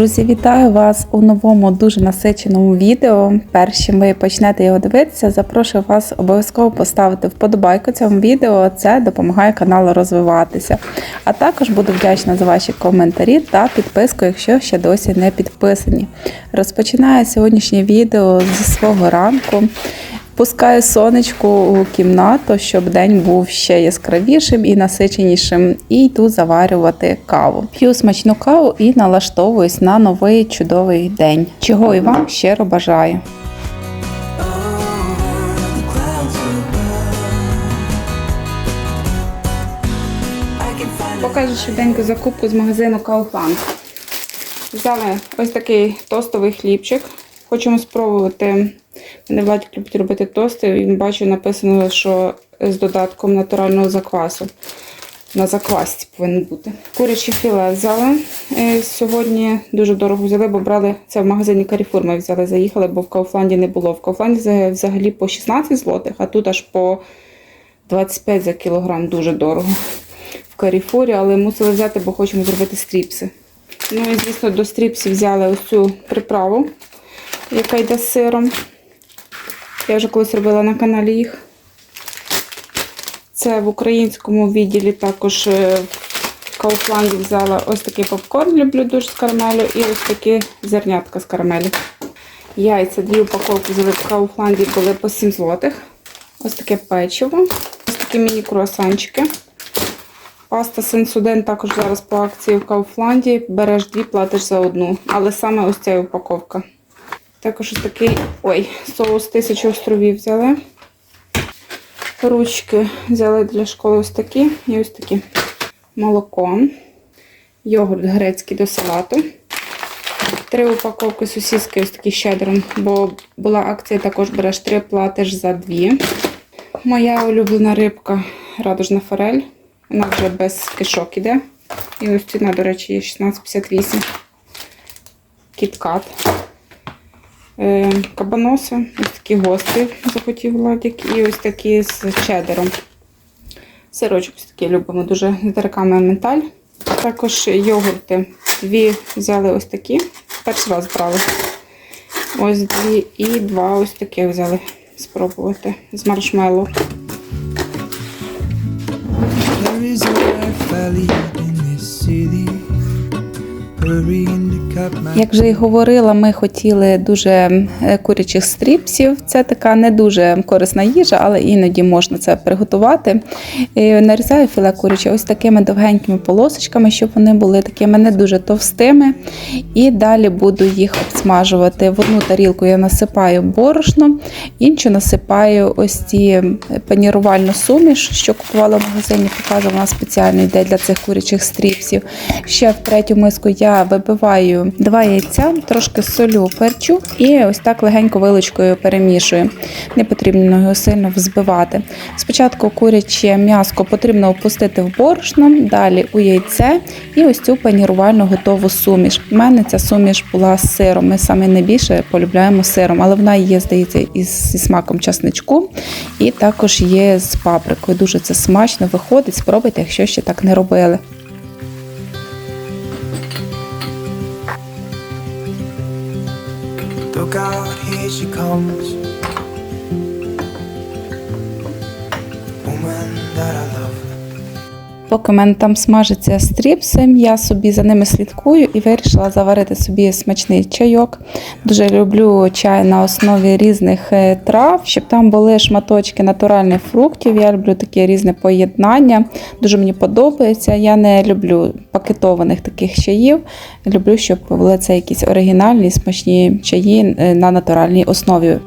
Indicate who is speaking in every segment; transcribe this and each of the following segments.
Speaker 1: Друзі, вітаю вас у новому дуже насиченому відео. Першим ви почнете його дивитися, запрошую вас обов'язково поставити вподобайку цьому відео. Це допомагає каналу розвиватися. А також буду вдячна за ваші коментарі та підписку, якщо ще досі не підписані. Розпочинаю сьогоднішнє відео зі свого ранку. Пускаю сонечко у кімнату, щоб день був ще яскравішим і насиченішим, і йду заварювати каву. П'ю смачну каву і налаштовуюсь на новий чудовий день, чого і вам щиро бажаю. Покажу швиденьку закупку з магазину Kaufland. Взяли ось такий тостовий хлібчик. Хочемо спробувати. Мене Владик любить робити тости. І бачу, написано, що з додатком натурального заквасу. На заквасці повинен бути. Куряче філе взяли. Е, Сьогодні дуже дорого взяли, бо брали це в магазині Carrefour Ми взяли, заїхали, бо в Кауфланді не було. В Кауфланді взагалі по 16 злотих, а тут аж по 25 за кілограм дуже дорого. В Каріфурі, але мусили взяти, бо хочемо зробити стріпси. Ну і, звісно, до стріпсів взяли ось цю приправу, яка йде з сиром. Я вже колись робила на каналі їх. Це в українському відділі також е, в Кауфланді взяла ось такий попкорн, люблю дуже з карамелю, і ось такі зернятка з карамелю. Яйця, дві упаковки взяли в Кауфланді, були по 7 злотих. Ось таке печиво, ось такі міні-круасанчики. Паста Сенсуден також зараз по акції в Кауфланді. Береш дві, платиш за одну. Але саме ось ця упаковка. Також такий ой, соус тисячі островів взяли. Ручки взяли для школи ось такі і ось такі. Молоко. Йогурт грецький до салату. Три упаковки сосиски ось такі щедром, бо була акція, також береш три, платиш за дві. Моя улюблена рибка радужна форель. Вона вже без кишок іде. І ось ціна, до речі, є 16,58. Кіткат. Е, Кабаноси, ось такі гострі захотів Владик. І ось такі з чедером. Сирочок ось такий любимо, дуже з дирками менталь. Також йогурти. Дві взяли ось такі. Перший раз брали. Ось дві і два ось такі взяли спробувати з маршмеллоу.
Speaker 2: There is a black valley in this city.
Speaker 1: Як вже і говорила, ми хотіли дуже е, курячих стріпсів. Це така не дуже корисна їжа, але іноді можна це приготувати. І нарізаю філе куряче ось такими довгенькими полосочками, щоб вони були такими не дуже товстими. І далі буду їх обсмажувати. В одну тарілку я насипаю борошно, іншу насипаю ось ці панірувальну суміш, що купувала в магазині. Покажу, вона спеціально йде для цих курячих стріпсів. Ще в третю миску я вибиваю два яйця, трошки солю, перчу і ось так легенько вилочкою перемішую. Не потрібно його сильно взбивати. Спочатку куряче м'яско потрібно опустити в борошно, далі у яйце і ось цю панірувальну готову суміш. У мене ця суміш була з сиром. Ми саме найбільше полюбляємо сиром, але вона є, здається, із зі смаком часничку і також є з паприкою. Дуже це смачно виходить. Спробуйте, якщо ще так не робили.
Speaker 2: Look out, here she comes. Woman that I love.
Speaker 1: Поки в мене там смажиться стріпси, я собі за ними слідкую і вирішила заварити собі смачний чайок. Дуже люблю чай на основі різних е, трав, щоб там були шматочки натуральних фруктів. Я люблю таке різне поєднання. Дуже мені подобається. Я не люблю пакетованих таких чаїв. Люблю, щоб були це якісь оригінальні, смачні чаї е, на натуральній основі.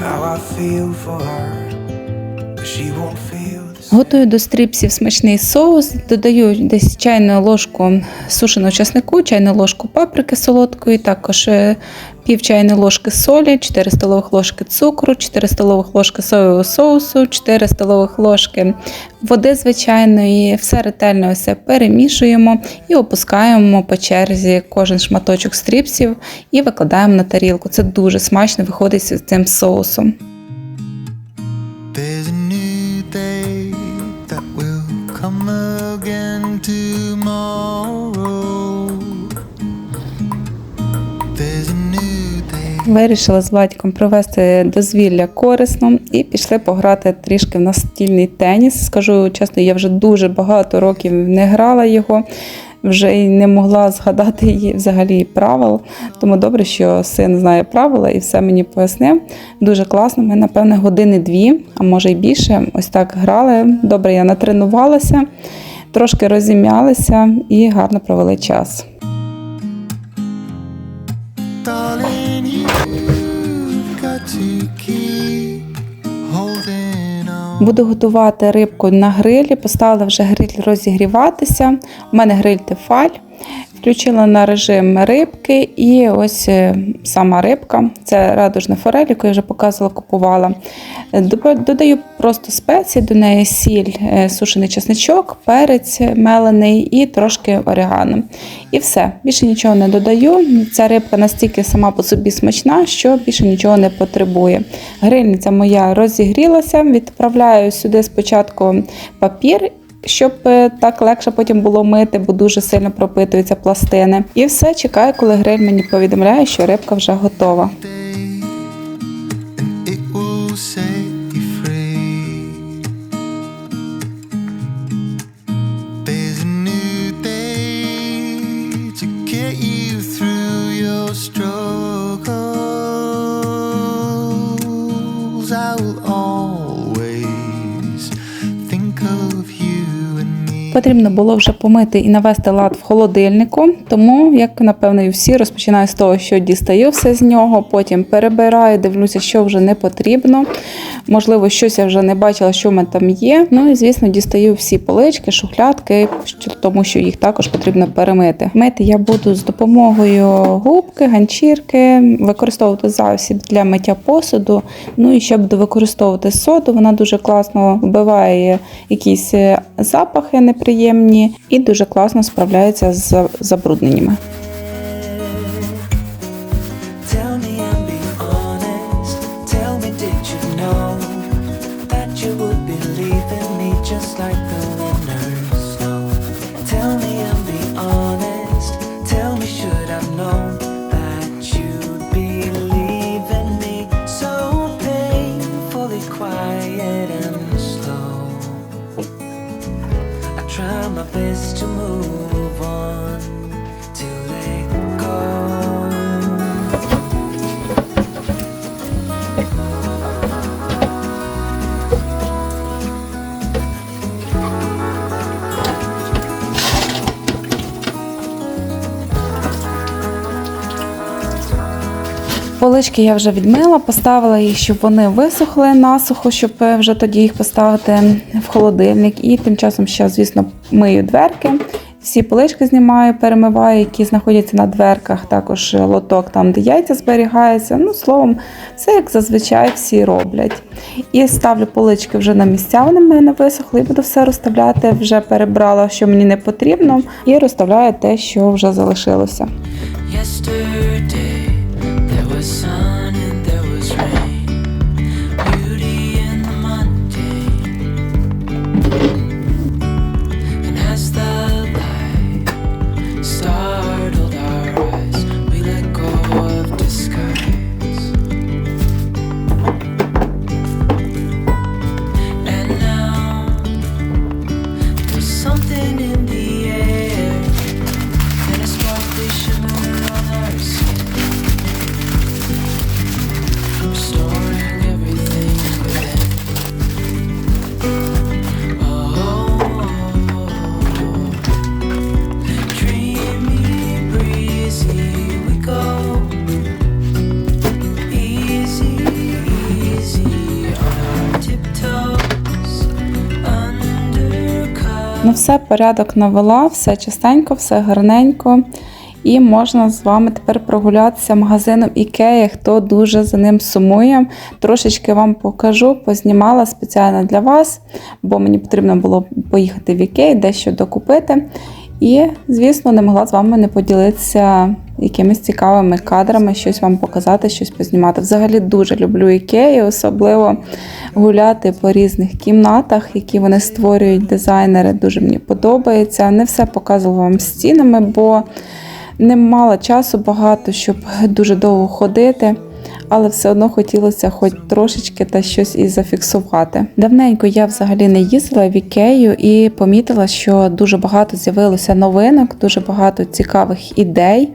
Speaker 2: How I feel for her. But she won't feel.
Speaker 1: Готую до стріпсів смачний соус, додаю десь чайну ложку сушеного часнику, чайну ложку паприки солодкої, також е, пів чайної ложки солі, 4 столових ложки цукру, 4 столових ложки соєвого соусу, 4 столових ложки води звичайної. Все ретельно все перемішуємо і опускаємо по черзі кожен шматочок стріпсів і викладаємо на тарілку. Це дуже смачно виходить з цим соусом. again tomorrow.
Speaker 2: There's a new day.
Speaker 1: Вирішила з батьком провести дозвілля корисно і пішли пограти трішки в настільний теніс. Скажу чесно, я вже дуже багато років не грала його. Вже й не могла згадати її взагалі правил. Тому добре, що син знає правила і все мені пояснив. Дуже класно. Ми, напевне, години-дві, а може й більше, ось так грали. Добре, я натренувалася, трошки розім'ялися і гарно провели час. Буду готувати рибку на грилі. Поставила вже гриль розігріватися. У мене гриль Тефаль. Включила на режим рибки, і ось е, сама рибка. Це радужна форель, яку я вже показувала, купувала. Додаю просто спеції, до неї сіль, е, сушений чесничок, перець мелений і трошки орегано. І все. Більше нічого не додаю. Ця рибка настільки сама по собі смачна, що більше нічого не потребує. Грильниця моя розігрілася. Відправляю сюди спочатку папір. Щоб е, так легше потім було мити, бо дуже сильно пропитуються пластини. І все, чекаю, коли гриль мені повідомляє, що рибка вже готова.
Speaker 3: day,
Speaker 1: Потрібно було вже помити і навести лад в холодильнику, тому, як напевно, і всі, розпочинаю з того, що дістаю все з нього, потім перебираю, дивлюся, що вже не потрібно. Можливо, щось я вже не бачила, що в мене там є. Ну і звісно, дістаю всі полички, шухлядки, тому що їх також потрібно перемити. Мити я буду з допомогою губки, ганчірки, використовувати засіб для миття посуду. Ну і ще буду використовувати соду. Вона дуже класно вбиває якісь е, запахи неприємні і дуже класно справляється з забрудненнями.
Speaker 2: Try my best to move on,
Speaker 1: Полички я вже відмила, поставила їх, щоб вони висохли насухо, щоб вже тоді їх поставити в холодильник. І тим часом ще, звісно, мию дверки. Всі полички знімаю, перемиваю, які знаходяться на дверках, також лоток там, де яйця зберігаються. Ну, словом, все як зазвичай всі роблять. І ставлю полички вже на місця, вони в мене висохли, буду все розставляти. Вже перебрала, що мені не потрібно, і розставляю те, що вже залишилося. Все, порядок навела, все чистенько, все гарненько. І можна з вами тепер прогулятися магазином Ікея, хто дуже за ним сумує. Трошечки вам покажу, познімала спеціально для вас, бо мені потрібно було поїхати в Ікей, дещо докупити. І, звісно, не могла з вами не поділитися якимись цікавими кадрами, щось вам показати, щось познімати. Взагалі дуже люблю Ікею, особливо гуляти по різних кімнатах, які вони створюють дизайнери. Дуже мені подобається. Не все показувала вам стінами, бо не мала часу багато, щоб дуже довго ходити. Але все одно хотілося хоч трошечки та щось і зафіксувати. Давненько я взагалі не їздила в Ікею і помітила, що дуже багато з'явилося новинок, дуже багато цікавих ідей.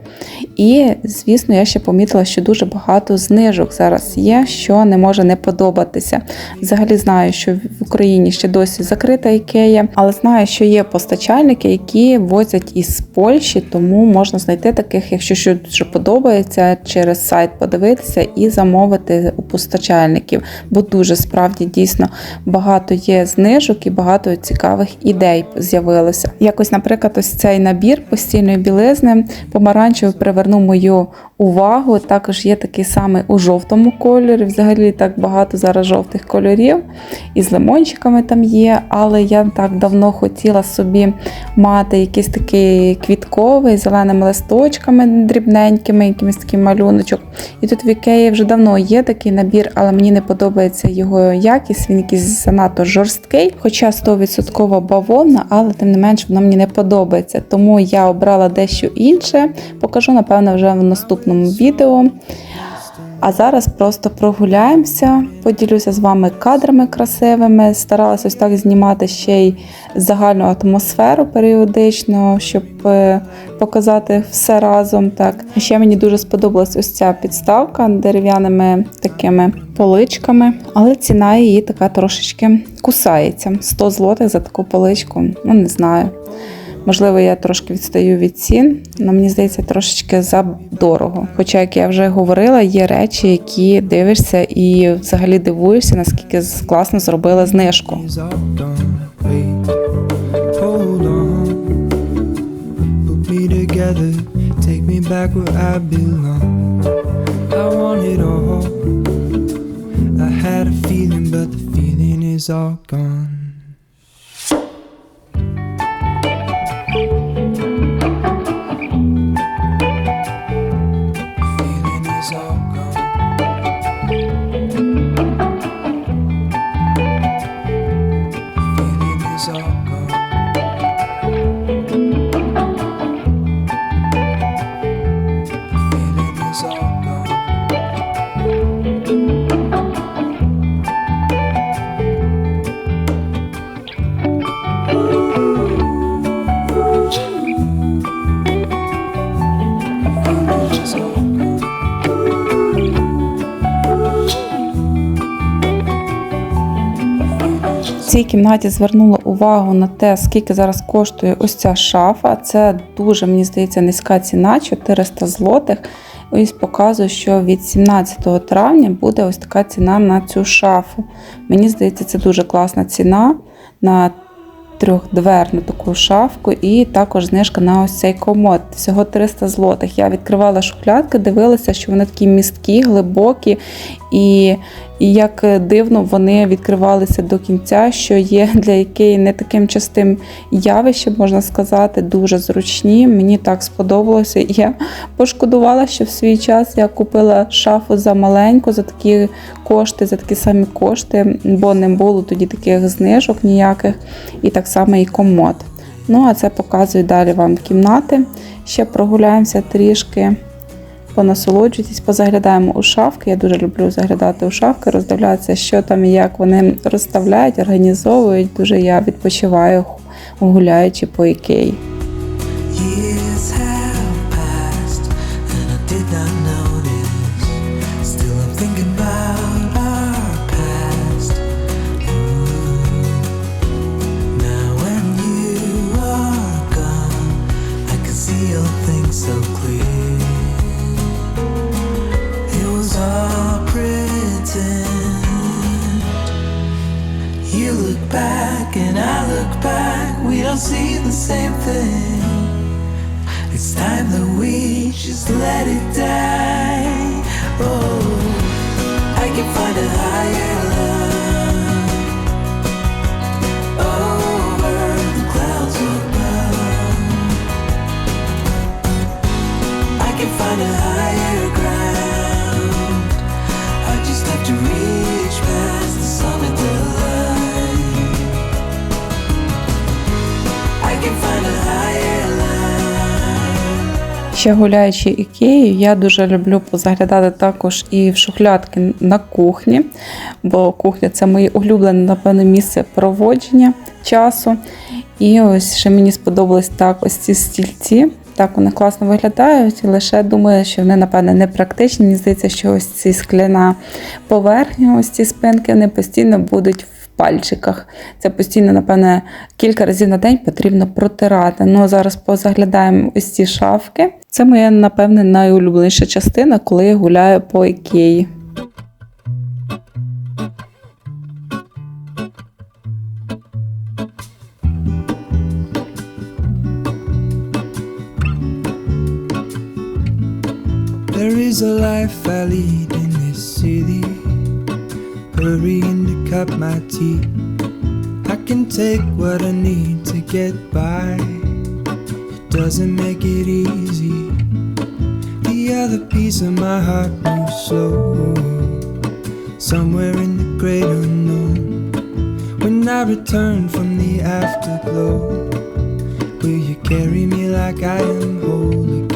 Speaker 1: І, звісно, я ще помітила, що дуже багато знижок зараз є, що не може не подобатися. Взагалі знаю, що в Україні ще досі закрита ікея, але знаю, що є постачальники, які возять із Польщі, тому можна знайти таких, якщо щось дуже подобається, через сайт подивитися і замовити у постачальників, бо дуже справді дійсно багато є знижок і багато цікавих ідей з'явилося. Якось, наприклад, ось цей набір постільної білизни помаранчевий привернув мою увагу. Також є такий самий у жовтому кольорі. Взагалі так багато зараз жовтих кольорів. І з лимончиками там є, але я так давно хотіла собі мати якийсь такий квітковий, зеленими листочками дрібненькими, якимось такий малюночок. І тут в Ікеї вже давно є такий набір, але мені не подобається його якість, він якийсь занадто жорсткий, хоча 100% бавовна, але тим не менш воно мені не подобається. Тому я обрала дещо інше. Покажу, напевно, вже в наступному відео. А зараз просто прогуляємося, поділюся з вами кадрами красивими. Старалася ось так знімати ще й загальну атмосферу періодично, щоб е, показати все разом. Так. Ще мені дуже сподобалась ось ця підставка дерев'яними такими поличками, але ціна її така трошечки кусається. 100 злотих за таку поличку. Ну не знаю. Можливо, я трошки відстаю від цін, але мені здається, трошечки задорого. Хоча, як я вже говорила, є речі, які дивишся і взагалі дивуєшся, наскільки класно зробили знижку.
Speaker 4: Days are
Speaker 1: цій кімнаті звернула увагу на те, скільки зараз коштує ось ця шафа. Це дуже, мені здається, низька ціна 400 злотих. Ось показую, що від 17 травня буде ось така ціна на цю шафу. Мені здається, це дуже класна ціна на трьохдверну таку шафку, і також знижка на ось цей комод. Всього 300 злотих. Я відкривала шухлядки, дивилася, що вони такі місткі, глибокі, і, і як дивно вони відкривалися до кінця, що є для Ікеї не таким частим явищем, можна сказати, дуже зручні. Мені так сподобалося. Я пошкодувала, що в свій час я купила шафу за маленьку, за такі кошти, за такі самі кошти, бо не було тоді таких знижок ніяких, і так само і комод. Ну, а це показую далі вам кімнати. Ще прогуляємося трішки, понасолоджуйтесь, позаглядаємо у шафки. Я дуже люблю заглядати у шафки, роздивлятися, що там і як вони розставляють, організовують. Дуже я відпочиваю, гуляючи по ікеї.
Speaker 2: And I look back, we don't see the same thing. It's time that we just let it die. Oh,
Speaker 1: Ще гуляючи ікею, я дуже люблю позаглядати також і в шухлядки на кухні, бо кухня це моє улюблене, напевно, місце проводження часу. І ось ще мені сподобались так ось ці стільці. Так, вони класно виглядають, лише думаю, що вони, напевне, не практичні. Мені здається, що ось ці скляна поверхня, ось ці спинки, вони постійно будуть пальчиках. Це постійно, напевне, кілька разів на день потрібно протирати. Ну, а зараз позаглядаємо ось ці шафки. Це моя, напевне, найулюбленіша частина, коли я гуляю по ікеї.
Speaker 4: There is a life I lead. To cut my teeth. I can take what I need to get by. It doesn't make it easy. The other piece of my heart moves slow. Somewhere in the great unknown. When I return from the afterglow, will you carry me like I am whole again?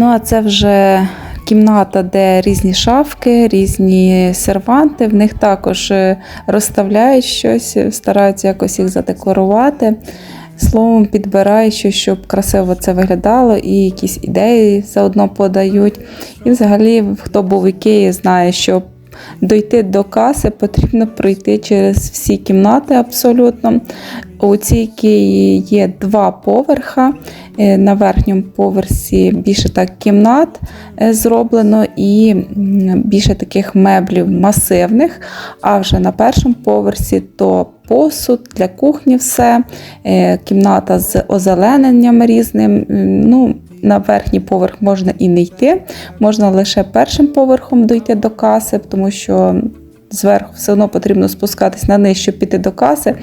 Speaker 1: Ну, а це вже кімната, де різні шафки, різні серванти. В них також е, розставляють щось, стараються якось їх задекорувати. Словом, підбирають щось, щоб красиво це виглядало, і якісь ідеї заодно подають. І взагалі, хто був в Ікеї, знає, що дойти до каси потрібно пройти через всі кімнати абсолютно. У цій Ікеї є два поверха. Е, На верхньому поверсі більше так кімнат е, зроблено і більше таких меблів масивних. А вже на першому поверсі то посуд для кухні, все, е, кімната з озелененням різним. Ну, на верхній поверх можна і не йти, можна лише першим поверхом дойти до каси, тому що зверху все одно потрібно спускатись на низ, щоб піти до каси.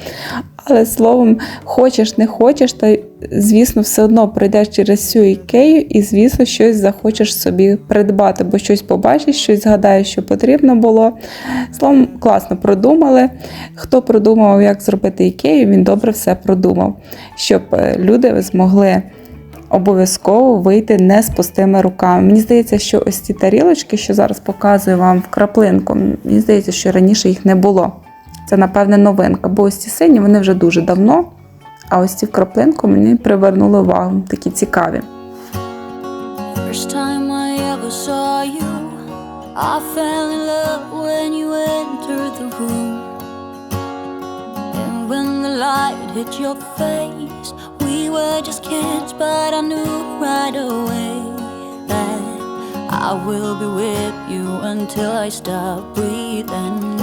Speaker 1: Але словом, хочеш, не хочеш, та звісно, все одно пройдеш через всю ікею і, звісно, щось захочеш собі придбати, бо щось побачиш, щось згадаєш, що потрібно було. Словом, класно продумали. Хто продумав, як зробити ікею, він добре все продумав, щоб е, люди змогли обов'язково вийти не з пустими руками. Мені здається, що ось ці тарілочки, що зараз показую вам в краплинку, мені здається, що раніше їх не було. Це, напевне, новинка, бо ось ці сині вони вже дуже давно. А ось ці в краплинку мені привернули увагу, такі цікаві.
Speaker 5: Light hit your face, we were just kids, but I knew right away that I will be with you until I stop breathing.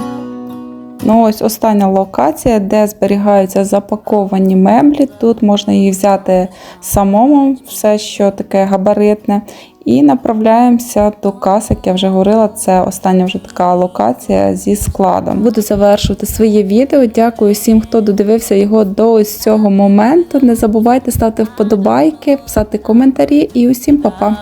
Speaker 1: Ну, ось остання локація, де зберігаються запаковані меблі. Тут можна її взяти самому, все, що таке габаритне. І направляємося до каси, як я вже говорила, це остання вже така локація зі складом. Буду завершувати своє відео. Дякую всім, хто додивився його до ось цього моменту. Не забувайте ставити вподобайки, писати коментарі і усім па-па!